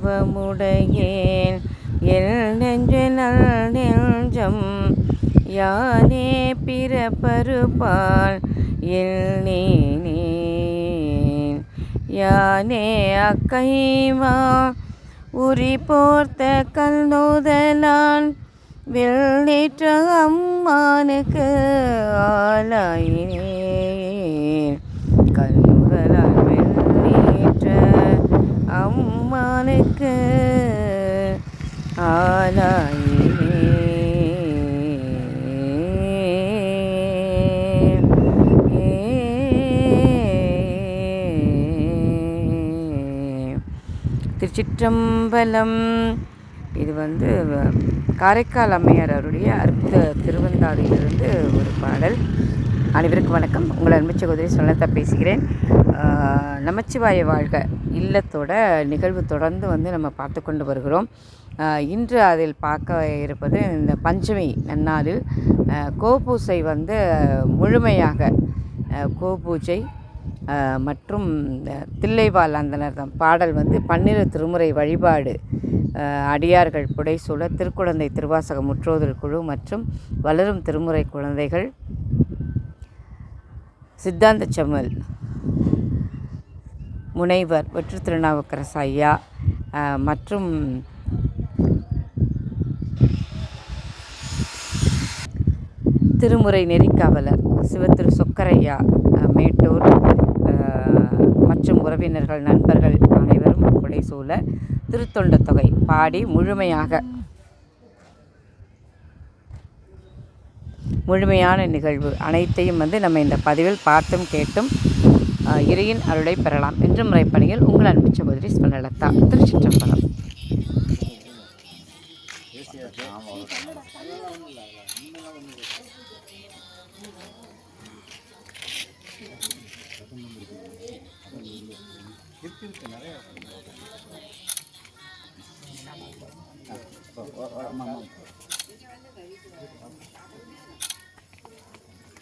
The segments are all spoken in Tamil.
தவமுடையேன் எல் நெஞ்சு நல் நெஞ்சம் யானே பிறப்பருப்பால் எல்லேனேன் யானே அக்கைவா உரி போர்த்த கல்லோதலான் வெள்ளேற்ற அம்மானுக்கு ஆளாயினே கல்முதலால் வெள்ளேற்ற அம்மானுக்கு திருச்சிற்றம்பலம் இது வந்து காரைக்கால் அம்மையார் அவருடைய அற்புத திருவந்தாதியிலிருந்து ஒரு பாடல். அனைவருக்கும் வணக்கம். உங்கள் அன்பு சகோதரி சொன்னதாக பேசுகிறேன். நமச்சிவாய வாழ்க. இல்லத்தோட நிகழ்வு தொடர்ந்து வந்து நம்ம பார்த்து கொண்டு வருகிறோம். இன்று அதில் பார்க்க இருப்பது இந்த பஞ்சமி நன்னாளில் கோபூசை வந்து முழுமையாக கோபூஜை மற்றும் தில்லைவால் அந்தனர் பாடல் வந்து பன்னிரு திருமுறை வழிபாடு அடியார்கள் புடைசூழ திருக்குழந்தை திருவாசக முற்றோதல் குழு மற்றும் வளரும் திருமுறை குழந்தைகள் சித்தாந்த செம்மல் முனைவர் வெற்று திருநாவுக்கரசு ஐயா மற்றும் திருமுறை நெறிக்காவலர் சிவத்திரு சொக்கரையா மேட்டூர் மற்றும் உறவினர்கள் நண்பர்கள் அனைவரும் புடைசூழ திருத்தொண்ட தொகை பாடி முழுமையாக முழுமையான நிகழ்வு அனைத்தையும் வந்து நம்ம இந்த பதிவில் பார்த்தும் கேட்டும் இறையின் அருளை பெறலாம் என்று முறைப்பணியில் உங்கள் அன்பு சகோதரி ஸ்வர்ணலதா திருச்சிற்றம்பலம்.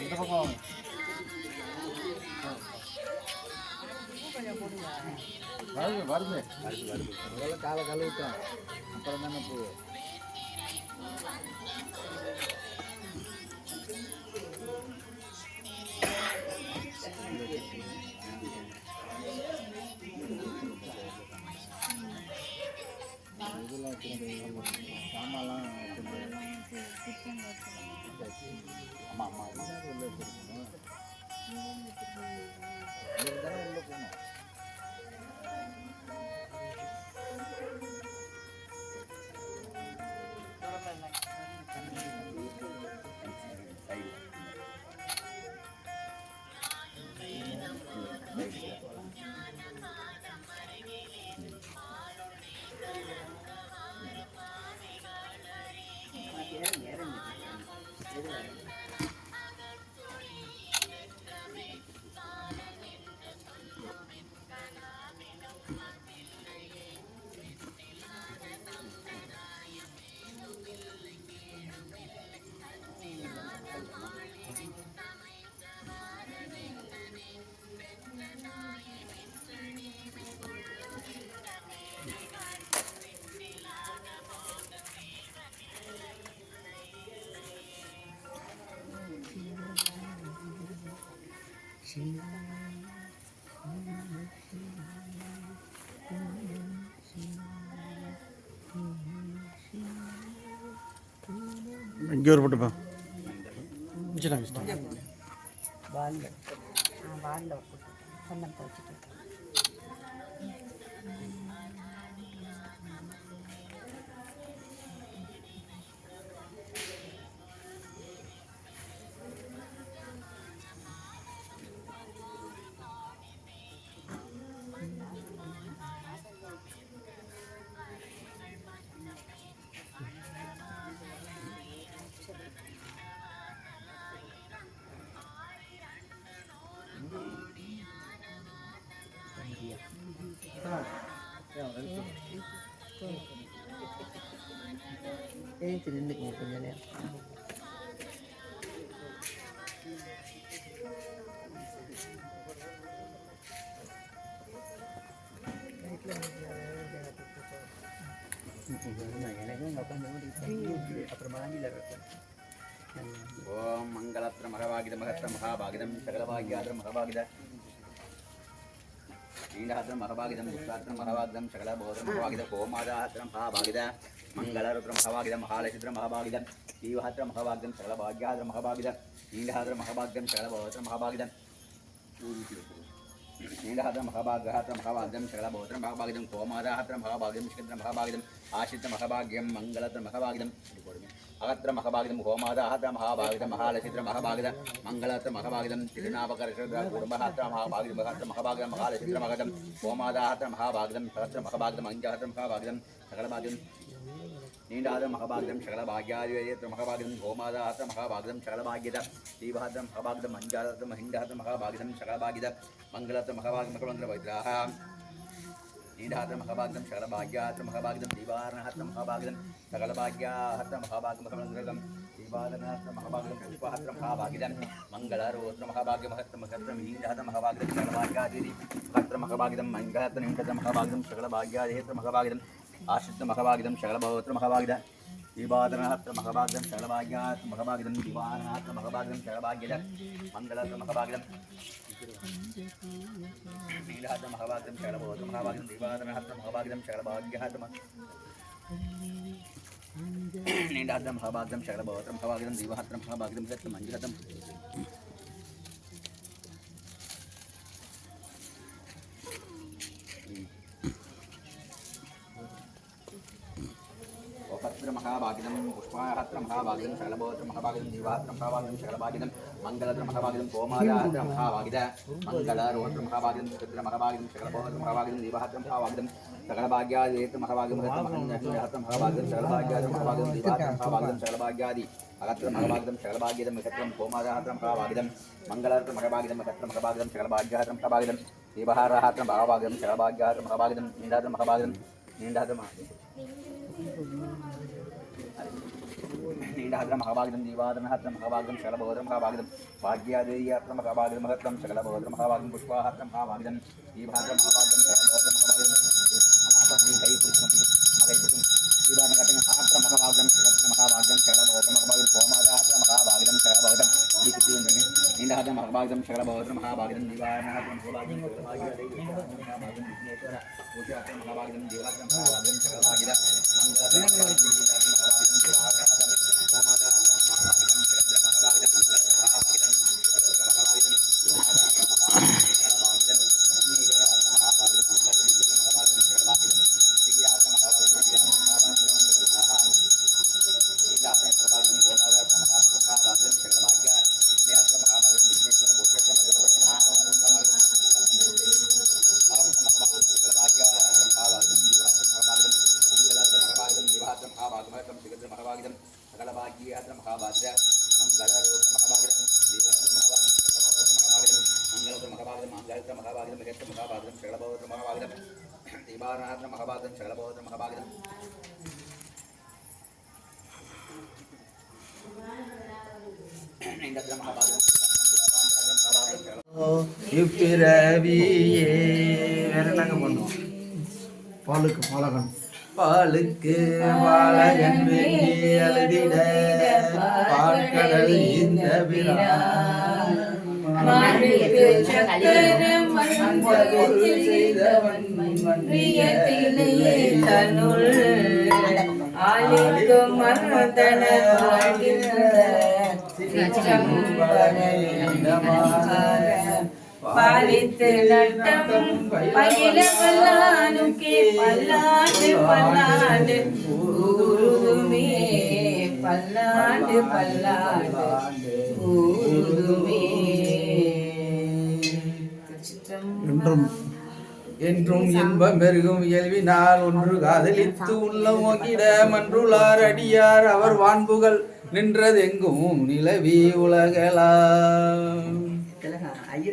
இந்த பக்கம். வருது வருது வருது வருது முதல்ல காலை கழுவிட்டேன் அப்புறம் தானே பூ ஆமாம் ஆமாம் இதுதான் இங்கே ஒரு போட்டுப்பா வச்சுட்டாங்க வாழ்ந்த சந்தனத்தை வச்சுட்டு തിരുമ്പി നോക്കുന്നല്ലേ ഓം മംഗളത്ര മഹഭാഗിത മഹത്ര മഹാഭാഗിതം സകലഭാഗ്യാത്ര മഹഭാഗിത மங்களத்திர மகவாகித மகத்திர மகாபாகிதம் சகலபாகியாதிர மகபாகித நீண்டாத்திரம் மகபாகிதம் புஷ்டாத்திரம் மகபாகிதம் சகலபோதரம் மகபாகித கோமாதாத்திரம் மகாபாகித மங்களருத்ரம் மகபாகிதம் மகாலசித்திரம் மகாபாகிதம் ஜீவாத்திரம் மகபாகிதம். சகலபாகியாதிரம் மகபாகித நீண்டாத்திரம் மகபாகிதம் சகலபோதரம் மகபாகிதம் நீண்டாத்திரம் மகபாகியாத்திரம் மகபாகிதம் சகலபோதரம் மகபாகிதம் கோமாதாத்திரம் மகபாகிதம். அகத்திர மகபாகிதம் ஹோமாத அகத்திர மகாபாகிதம் மகாலசித்திர மகபாகிதம் மங்களாத்திர மகபாகிதம் திருநாபகரஷ குடும்பஹாத்திர மகாபாகிதம் மகாத்திர மகபாகிதம் மகாலசித்திர மகதம் ஹோமாத அகத்திர மகாபாகிதம் சகத்திர மகபாகிதம் அஞ்சகத்திர மகாபாகிதம் சகலபாகிதம் நீண்டாத மகபாகிதம் சகலபாகியாதிவேயத்திர மகபாகிதம் ஹோமாத அகத்திர மகாபாகிதம் சகலபாகித தீபாத்திர மகபாகிதம் அஞ்சாத்திர மஹிண்டாத்திர மகாபாகிதம் சகலபாகித மங்களாத்திர மகபாகிதம் மகமந்திர வைத்ராக நீடாத்திர மகபாகிதம் சகலபாகியாத்திர மகபாகிதம் தீபாரணாத்திர மகபாகிதம் சகலபாகியாத்திர மகாபாகியம் மகமந்திரகம் தீபாரணாத்திர மகபாகிதம் புஷ்பாத்திர மகாபாகிதம் மங்களரோத்திர மகாபாகிய மகத்திர மகத்திரம் நீண்டாத்திர மகபாகிதம் சகலபாகியாதிரி மகத்திர மகபாகிதம் மங்களத்திர நீண்டத்திர மகபாகிதம் சகலபாகியாதேத்திர மகபாகிதம் ஆசித்த மகபாகிதம் சகலபோத்திர மகபாகித தீபாதனாத்திர மகபாகிதம் சகலபாகியாத்திர மகபாகிதம் தீபாரணாத்திர மகபாகிதம் சகலபாகிய மங்களத்திர மகபாகிதம் நீலாத மகாபாகிதம் சகலபோதம் மகாபாகிதம் தீபாதனஹத்த மகாபாகிதம் சகலபாகியஹத்த நீண்டாத மகாபாகிதம் சகலபோதம் மகாபாகிதம் தீபாத்திரம் மகாபாகிதம் சத்தம் மஞ்சகதம் ஒபத்திர மகாபாகிதம் புஷ்பாஹத்திர மகாபாகிதம் சகலபோத்திர மகாபாகிதம் தீவாத்திர மகாபாகிதம் சகலபாகிதம் மங்களத்திர மகாபாகிதம் கோமாதாத்திர மகாபாகித மங்களரோத்திர மகாபாகிதம் சுத்திர மகாபாகிதம் சகலபோத்திர மகாபாகிதம் தீவாத்திர மகாபாகிதம் சகலபாகியாதேத்திர மகாபாகிதம் மகத்திர மகாபாகிதம் சகலபாகியாத மகாபாகிதம் தீவாத்திர மகாபாகிதம் சகலபாகியாதி அகத்திர மகாபாகிதம் சகலபாகிதம் மிகத்திரம் கோமாதாத்திர மகாபாகிதம் மங்களத்திர மகாபாகிதம் மகத்திர மகாபாகிதம் சகலபாகியாத்திர மகாபாகிதம் தீபஹாரஹாத்திர மகாபாகிதம் சகலபாகியாத்திர மகாபாகிதம் நீண்டாத்திர மகாபாகிதம் நீண்டாத்திர மகாபாகிதம் நீண்டாத்திர மகாபாகிதம் தீவாதனஹத்திர மகாபாகிதம் சகலபோதர மகாபாகிதம் பாக்யாதேயாத்திர மகாபாகிதம் மகத்திரம் சகலபோதர மகாபாகிதம் புஷ்பாஹத்திர மகாபாகிதம் தீபாத்திர மகாபாகிதம் சகலபோதர மகாபாகிதம் மகாபாகிதம் கை புருஷம் மகை புருஷம் தீபாத்திர கட்டிங்க ஆத்திர மகாபாகிதம் சகத்திர மகாபாகிதம் சகலபோதர மகாபாகிதம் கோமாதாத்திர மகாபாகிதம் சகலபோதம் இப்படி சுற்றி வந்துருங்க நீண்டாத்திர மகாபாகிதம் சகலபோதர மகாபாகிதம் தீபாரணாத்திர மகாபாகிதம் மகாபாகிதம் விக்னேஸ்வர பூஜாத்திர மகாபாகிதம் தீபாத்திர மகாபாகிதம் சகலபாகித மங்களத்திர மகாபாகிதம் தீபாத்திர மகாபாகிதம் தீபாரணாத்திர கோமாதாத்திர மகாபாகிதம் சகத்திர மகாபாகிதம் மங்களத்திர மகாபாகிதம் சகத்திர மகாபாகிதம் கோமாதாத்திர மகாபாகிதம் சகலபாகிதம் நீகராத்திர மகாபாகிதம் மங்களத்திர விக்ன மகாபாகிதம் சகலபாகிதம் விக்யாத்திர மகாபாகிதம் விக்யாத்திர மகாபாகிதம் மங்களத்திர நீலாத்திர மகாபாகிதம் கோமாதாத்திர மகாபாகிதம் மகாபாகிதம் சகலபாகிய விக்னேஸ்வர மகாபாகிதம் விக்னேஸ்வர பூஷேஸ்வர மங்களத்திர மகாபாகிதம் மகாபாகிதம் மகாபாகிதம் இப்பிறவியே வேற என்னங்க பண்ணுவோம் பாலுக்கு பாலகன் பாலுக்கு பாலகன் வெள்ளி அழுதிட பால்கடல் இந்த பிரான் மானுக்கு சக்கரம் பாலித்து நட்டம் பயில பல்லானுக்கே பல்லாண்டு. பல்லாண்டு ஊருதுமே பல்லாண்டு பல்லாண்டு. ஊருதுமே என்றும் என்றும் இன்பம் பெருகும் இயல்பினால் ஒன்று காதலித்து உள்ள ஓங்கிட மன்றுளார் அடியார். அவர் வான்புகள் நிலவி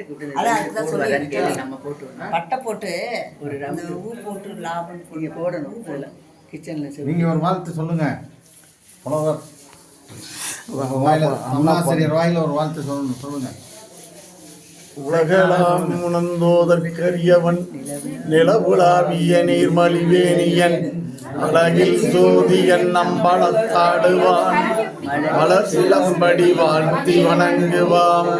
போடுவாரான்னு சொல்லி கேளு, நம்ம போட்டு. பட்டை போட்டு ஒரு போட்டு லாபம் போடணும் கிச்சன்ல நீங்க ஒரு வாழ்த்து சொல்லுங்க. புலவர். வாயில ஒரு வாழ்த்து சொல்லணும் சொல்லுங்க. உலகளாம் உணர்ந்தோதற்கரியவன் நிலவுலாவிய நீர்மலிவேனியன் அழகில் சோதியன் நம்பளத்தாடுவான் மலர் வாழ்த்தி வணங்குவான்.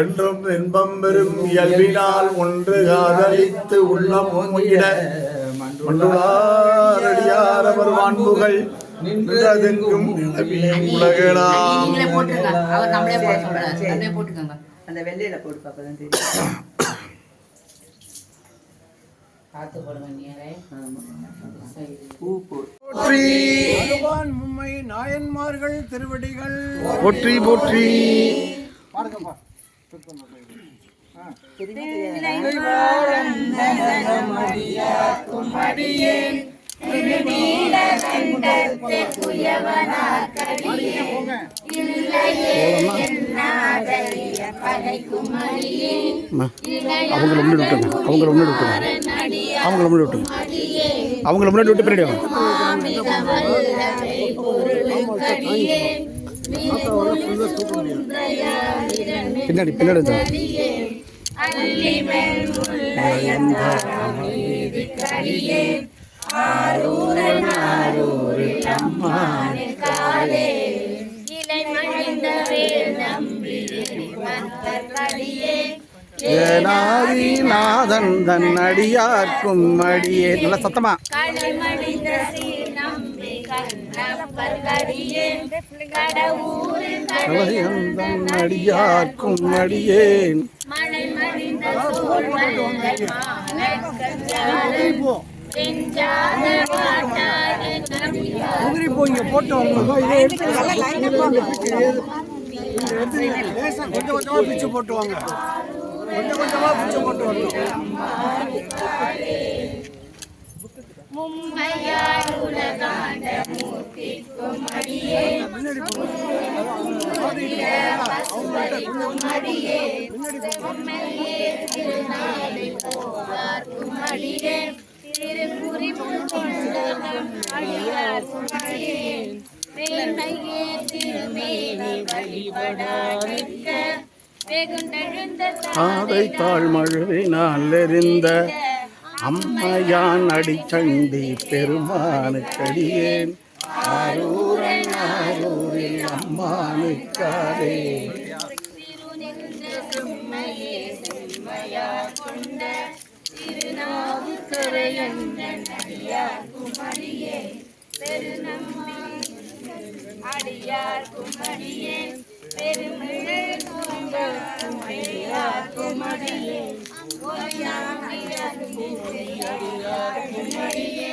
என்றும் இன்பம் பெறும் இயல்பினால் ஒன்று காதலித்து உள்ளம் உயிட மண்டுளாரடியார் அவர் வான்புகள் நின்றதெங்கும் உலகளாம். நீங்களே அவர் நம்மளே போட்டுக்கோங்க. அந்த வெள்ளையில போட்டு பார்ப்பதான் தெரியும். பார்த்து போற்றி. மும்மை நாயன்மார்கள் திருவடிகள். போற்றி போற்றி. அவங்கள முன்னாடி விட்டுங்க அவங்கள முன்னாடி விட்டுங்க அவங்கள முன்னாடி விட்டுங்க அவங்கள முன்னாடி விட்டு பின்னாடி வாங்க. பின்னாடி பின்னாடி வந்து ஏனாதிநாதன் தன் அடியார்க்கும் அடியே. நல்ல சத்தமா. தன் அடியார்க்கும் அடியேன் உதிரி போங்க போட்டு அவங்க இதை எடுத்து லேசா கொஞ்சம் கொஞ்சமா பிச்சு போட்டுவாங்க கொஞ்சம் கொஞ்சமா பிச்சு போட்டு வரணும் ஆதை தாழ்மழுவினால் எறிந்த அம்மையான் அடிச்சண்டி பெருமானுக்கடியேன். ஆரூரன் ஆரூரில் அம்மானுக்காரே. அடியார் குமரியே பெருமிழு அடியார் குமரியே அடியார் குமரியே.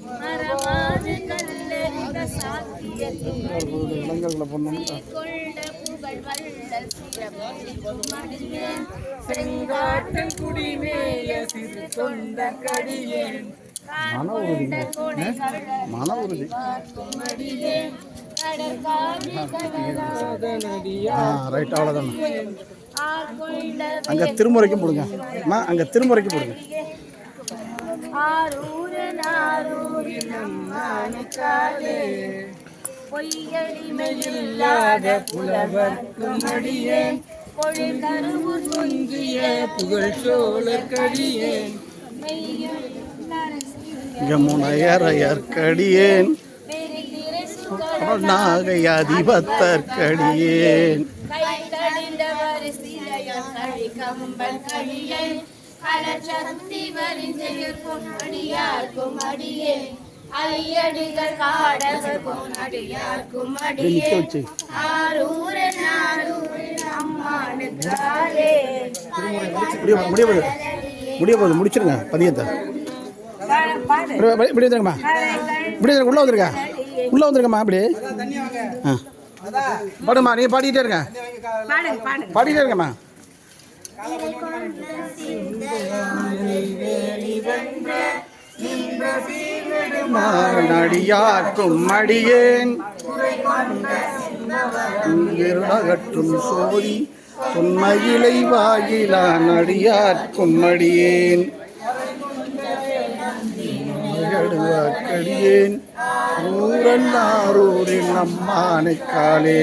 வல்ல சிறப்பு. செங்காட்டன் குடிமேய சிறு தொண்ட கடியேன் மன உறுதி மன உறுதி ரைட் அவ்வளோதாண்ணா அங்கே திருமுறைக்கும் போடுங்க. அங்கே திருமுறைக்கு போடுங்க. பொய்யடிமையில்லாத புலவர்க்கும் அடியேன் பொழில் கருவூர் பொங்கிய புகழ் சோழக்கடியேன் மெய்யும் நரசிங்க இங்கே முனையரையற்கடியேன் பெருகிற நாகை அதிபத்தற்கடியேன் கை கடிந்தவர் சிலையம் கழி கம்பன் கழியன். கலச்சந்தி வரிஞ்செயர்க்கும் அடியார்க்கும் அடியே ஐயடிகள் காடகர்க்கும் அடியார்க்கும் அடியே ஆரூரன் ஆரூரன் அம்மானுக்காரே. முடிய முடிய போகுது. முடிய போகுது முடிச்சிருங்க பதியத்தை. இப்படி வந்துருங்கம்மா. இப்படி. உள்ள வந்துருங்க. உள்ள வந்துருங்கம்மா இப்படி. ஆ. பாடுமா நீ பாடிக்கிட்டே இருங்க. பாடிக்கிட்டே இருங்கம்மா. நடியார்க்கும் அடியேன். அகற்றும் சோதி தொன்மையிலை வாயிலா நடியார்க்கும் அடியேன். கடியேன் ஊரன் ஆரூரின் அம்மானுக்காலே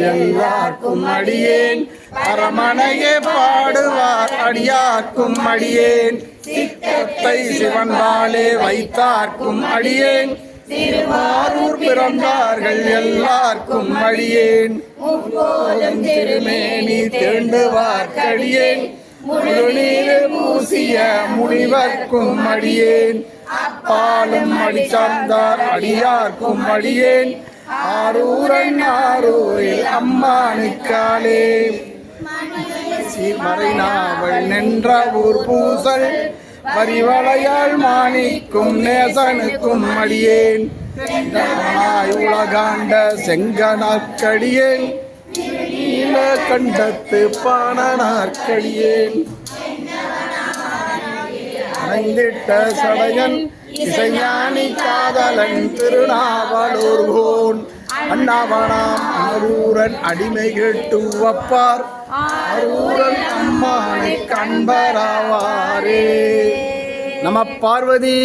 எல்லாருக்கும் அடியேன் அரமணையே பாடுவார். அடியார்க்கும் அடியேன் சித்தத்தை சிவன்பாலே வைத்தார்க்கும் அடியேன். திருவாரூர் பிறந்தார்கள் எல்லாருக்கும் அடியேன். முப்போதும் திருமேனி முழு நீர் பூசிய முனிவர்க்கும் அடியேன். அப்பாலும் அடி சார்ந்தார் அடியார்க்கும் அடியேன். ஆரூரன் ஆரூரில் அம்மானுக்காலே. சீர்மறை மறைநாவல் நின்ற ஊர் பூசல் பரிவளையால் மாணிக்கும் நேசனுக்கும் அடியேன். உலகாண்ட செங்கனார்க்கடியேன் கண்டத்து பாணனார்க்கடியேன் அணைந்திட்ட சடையன் இசைஞானி காதலன் திருநாவலூர் திருநாவலூர்கோன் அண்ணாவனாம் அரூரன் அடிமை கேட்டு வப்பார். அரூரன் அம்மானை கண்பராவாரே நம பார்வதி